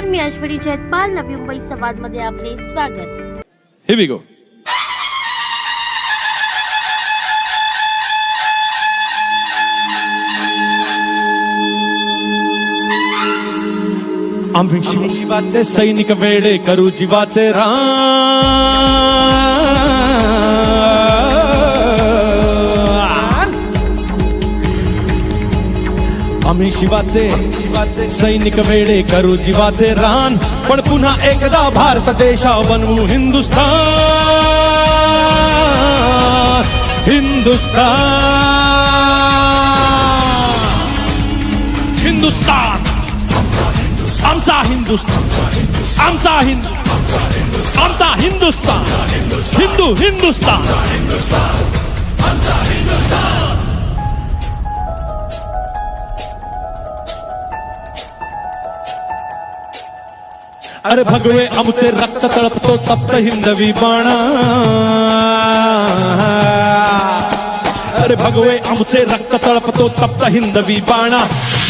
नमस्कार मी अश्विनी जैतपाल. नवी मुंबई संवादमध्ये आपले स्वागत. Here we go. आम्ही शिवाचे सैनिक वेडे करू जीवाचे रान. आम्ही शिवाचे सैनिक वेडे करू जीवाचे रान. पण पुन्हा एकदा भारत देशा बनवू हिंदुस्थान. हिंदुस्थान. हिंदुस्थान. आमचा हिंदुस्थान. आमचा हिंदू. आमचा हिंदुस्थान. हिंदू हिंदुस्थान. अरे भगवे आमचे रक्त तळपतो तप्त हिंदवी बाणा. अरे भगवे आमचे रक्त तळपतो तप्त हिंदवी बाणा.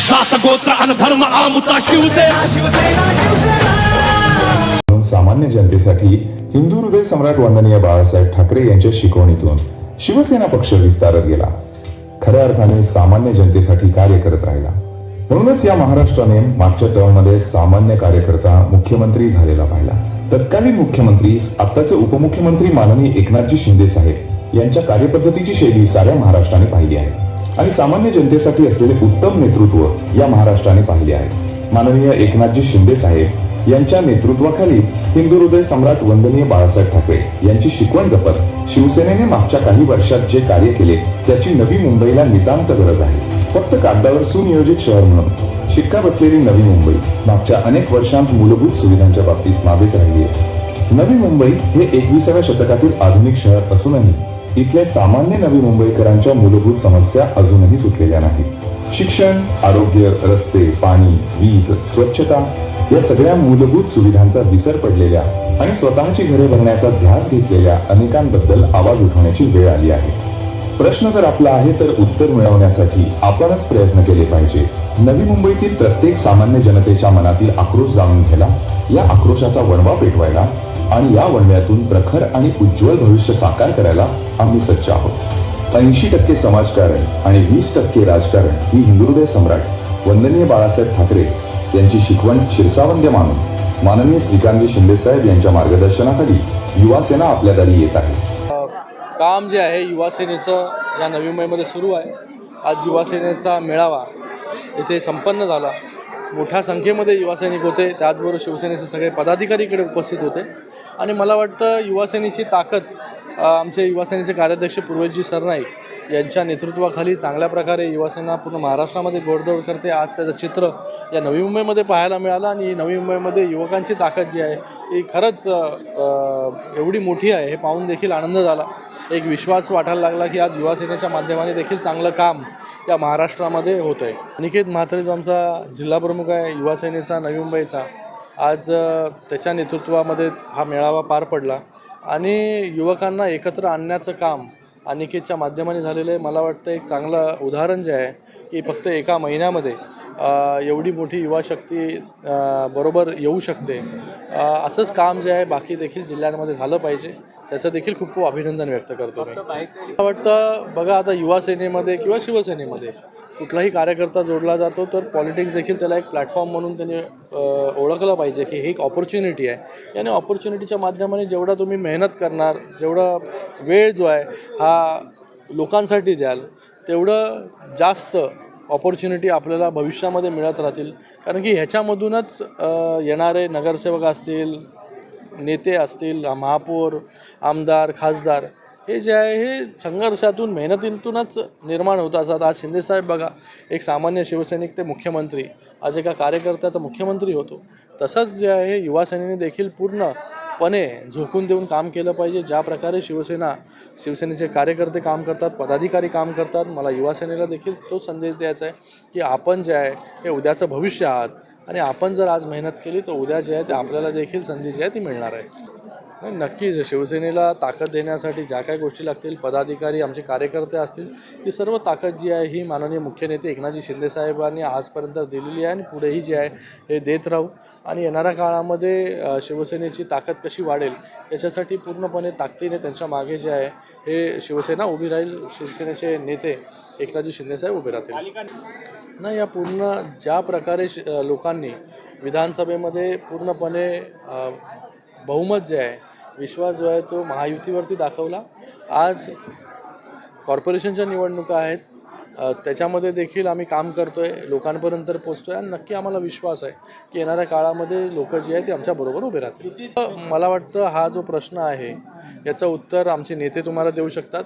सात गोत्र अन धर्म आमचा शिवसेना. म्हणून सामान्य जनतेसाठी हिंदू हृदय सम्राट वंदनीय बाळासाहेब ठाकरे यांच्या शिकवणीतून शिवसेना पक्ष विस्तारत गेला. खऱ्या अर्थाने सामान्य जनतेसाठी कार्य करत राहिला. म्हणूनच या महाराष्ट्राने मागच्या टर्ममध्ये सामान्य कार्यकर्ता मुख्यमंत्री झालेला पाहिला. तत्कालीन मुख्यमंत्री आत्ताचे उपमुख्यमंत्री माननीय एकनाथजी शिंदे साहेब यांच्या कार्यपद्धतीची शैली साऱ्या महाराष्ट्राने पाहिली आहे. आणि सामान्य जनतेसाठी असलेले उत्तम नेतृत्व या महाराष्ट्राने पाहिले आहे. माननीय एकनाथजी शिंदे साहेब यांच्या नेतृत्वाखाली हिंदू हृदय सम्राट वंदनीय बाळासाहेब ठाकरे यांची शिकवण जपत शिवसेनेने मागच्या काही वर्षात जे कार्य केले त्याची नवी मुंबईला नितांत गरज आहे. फक्त कागदावर सुनियोजित शहर म्हणून. शिक्का बसलेली नवी मुंबई. मागच्या अनेक वर्षांत मूलभूत सुविधांच्या बाबतीत मागेच राहिली आहे. नवी मुंबई हे एकविसाव्या शतकातील आधुनिक शहर असूनही इथल्या सामान्य नवी मुंबईकरांच्या मूलभूत समस्या अजूनही सुटलेल्या नाहीत. शिक्षण आरोग्य रस्ते पाणी वीज स्वच्छता या सगळ्या मूलभूत सुविधांचा विसर पडलेल्या आणि स्वतःची घरे भरण्याचा ध्यास घेतलेल्या अनेकांबद्दल आवाज उठवण्याची वेळ आली आहे. प्रश्न जर आपला आहे तर उत्तर मिळवण्यासाठी आपणच प्रयत्न केले पाहिजे. नवी मुंबईतील प्रत्येक सामान्य जनतेच्या मनातील आक्रोश जाणून घ्यायला या आक्रोशाचा वणवा पेटवायला आणि या वणव्यातून प्रखर आणि उज्ज्वल भविष्य साकार करायला आम्ही सज्ज आहोत. ऐंशी टक्के समाजकारण आणि वीस टक्के राजकारण ही हिंदुहृदय सम्राट वंदनीय बाळासाहेब ठाकरे यांची शिकवण शिरसावंद्य मानून माननीय श्रीकांतजी शिंदेसाहेब यांच्या मार्गदर्शनाखाली युवासेना आपल्या दारी येत आहे. काम जे आहे युवासेनेचं या नवी मुंबईमध्ये सुरू आहे. आज युवासेनेचा मेळावा इथे संपन्न झाला. मोठ्या संख्येमध्ये युवासैनिक होते. त्याचबरोबर शिवसेनेचे सगळे पदाधिकारी इकडे उपस्थित होते. आणि मला वाटतं युवासेनेची ताकद आमचे युवासेनेचे कार्याध्यक्ष पूर्वजी सरनाईक यांच्या नेतृत्वाखाली चांगल्या प्रकारे युवासेना पूर्ण महाराष्ट्रामध्ये गोडदोड करते. आज त्याचं चित्र या नवी मुंबईमध्ये पाहायला मिळालं आणि नवी मुंबईमध्ये युवकांची ताकद जी आहे ती खरंच एवढी मोठी आहे हे पाहून देखील आनंद झाला. एक विश्वास वाटायला लागला की आज युवासेनेच्या माध्यमाने देखील चांगलं काम या महाराष्ट्रामध्ये होतं आहे निकेत म्हात्रे जो आमचा जिल्हा प्रमुख आहे युवासेनेचा नवी मुंबईचा आज त्याच्या नेतृत्वामध्ये हा मेळावा पार पडला आणि युवकांना एकत्र आणण्याचं काम अनिकेतच्या माध्यमाने झालेलं आहे. मला वाटतं एक चांगलं उदाहरण जे आहे की फक्त एका महिन्यामध्ये एवढी मोठी युवा शक्ती बरोबर येऊ शकते. असंच काम जे आहे बाकी देखील जिल्ह्यांमध्ये झालं पाहिजे. त्याचं देखील खूप खूप अभिनंदन व्यक्त करतो मी. मला वाटतं बघा आता युवा सेनेमध्ये किंवा शिवसेनेमध्ये कुठलाही कार्यकर्ता जोडला जातो तर पॉलिटिक्स देखील त्याला एक प्लॅटफॉर्म म्हणून त्यांनी ओळखलं पाहिजे की हे एक ऑपॉर्च्युनिटी आहे. आणि ऑपॉर्च्युनिटीच्या माध्यमाने जेवढा तुम्ही मेहनत करणार जेवढा वेळ जो आहे हा लोकांसाठी द्याल तेवढं जास्त ऑपॉर्च्युनिटी आपल्याला भविष्यामध्ये मिळत राहतील. कारण की ह्याच्यामधूनच येणारे नगरसेवक असतील नेते असतील महापौर आमदार खासदार हे जे आहे हे संघर्षातून मेहनतीतूनच निर्माण होत असतात. आज शिंदेसाहेब बघा एक सामान्य शिवसैनिक ते मुख्यमंत्री आज एका कार्यकर्त्याचा मुख्यमंत्री होतो. तसंच जे आहे युवासेनेने देखील पूर्णपणे झोकून देऊन काम केलं पाहिजे. ज्या प्रकारे शिवसेना शिवसेनेचे कार्यकर्ते काम करतात पदाधिकारी काम करतात मला युवासेनेला देखील तो संदेश द्यायचा आहे की आपण जे आहे हे उद्याचं भविष्य आहात. आणि आपण जर आज मेहनत केली तर उद्या जे आहे ते आपल्याला देखील संधी जी आहे ती मिळणार आहे. नाही नक्कीच शिवसेनेला ताकद देण्यासाठी ज्या काही गोष्टी लागतील पदाधिकारी आमचे कार्यकर्ते असतील ती सर्व ताकद जी आहे ही माननीय मुख्य नेते एकनाथजी शिंदेसाहेबांनी आजपर्यंत दिलेली आहे आणि पुढेही जी आहे हे देत राहू. आणि येणाऱ्या काळामध्ये शिवसेनेची ताकद कशी वाढेल याच्यासाठी पूर्णपणे ताकदीने त्यांच्या मागे जे आहे हे शिवसेना उभी राहील. शिवसेनेचे नेते एकनाथजी शिंदेसाहेब उभे राहतील. नाही या पूर्ण ज्या प्रकारे श- लोकांनी विधानसभेमध्ये पूर्णपणे बहुमत जे आहे विश्वास जो आहे तो महायुतीवरती दाखवला. आज कॉर्पोरेशनच्या निवडणुका आहेत. त्याच्यामध्ये देखील आम्ही काम करतो आहे लोकांपर्यंत पोचतोय आणि नक्की आम्हाला विश्वास आहे की येणाऱ्या काळामध्ये लोक जी आहे ते आमच्याबरोबर उभे राहतील. मला वाटतं हा जो प्रश्न आहे याचं उत्तर आमचे नेते तुम्हाला देऊ शकतात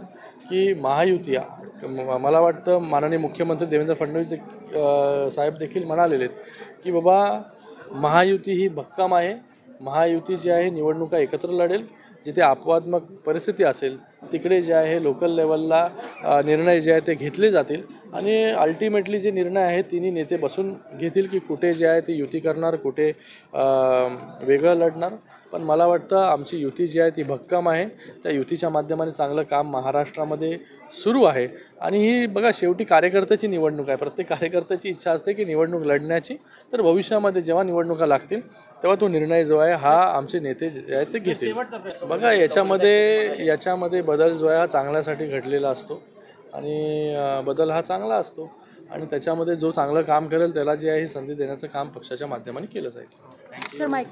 की महायुती म- मला वाटतं माननीय मुख्यमंत्री देवेंद्र फडणवीस दे- साहेब देखील म्हणालेले आहेत की बाबा महायुती ही भक्कम आहे. महायुती जी आहे निवडणुका एकत्र लढेल. जिथे अपवादात्मक परिस्थिती असेल तिकडे जे आहे लोकल लेवलला निर्णय जे आहे ते घेतले जातील. आणि अल्टिमेटली जे निर्णय आहेत तिन्ही नेते बसून घेतील की कुठे जे आहे ते युती करणार कुठे वेगळं लढणार. पण मला वाटतं आमची युती जी आहे ती भक्कम आहे. त्या युतीच्या माध्यमाने चांगलं काम महाराष्ट्रामध्ये सुरू आहे. आणि ही बघा शेवटी कार्यकर्त्याची निवडणूक आहे. प्रत्येक कार्यकर्त्याची इच्छा असते की निवडणूक लढण्याची. तर भविष्यामध्ये जेव्हा निवडणुका लागतील तेव्हा तो निर्णय जो आहे हा आमचे नेते जे आहेत ते घेतील. बघा याच्यामध्ये याच्यामध्ये बदल जो आहे हा चांगल्यासाठी घडलेला असतो. आणि बदल हा चांगला असतो. आणि त्याच्यामध्ये जो चांगलं काम करेल त्याला जे आहे ही संधी देण्याचं काम पक्षाच्या माध्यमाने केलं जाईल. Sir mic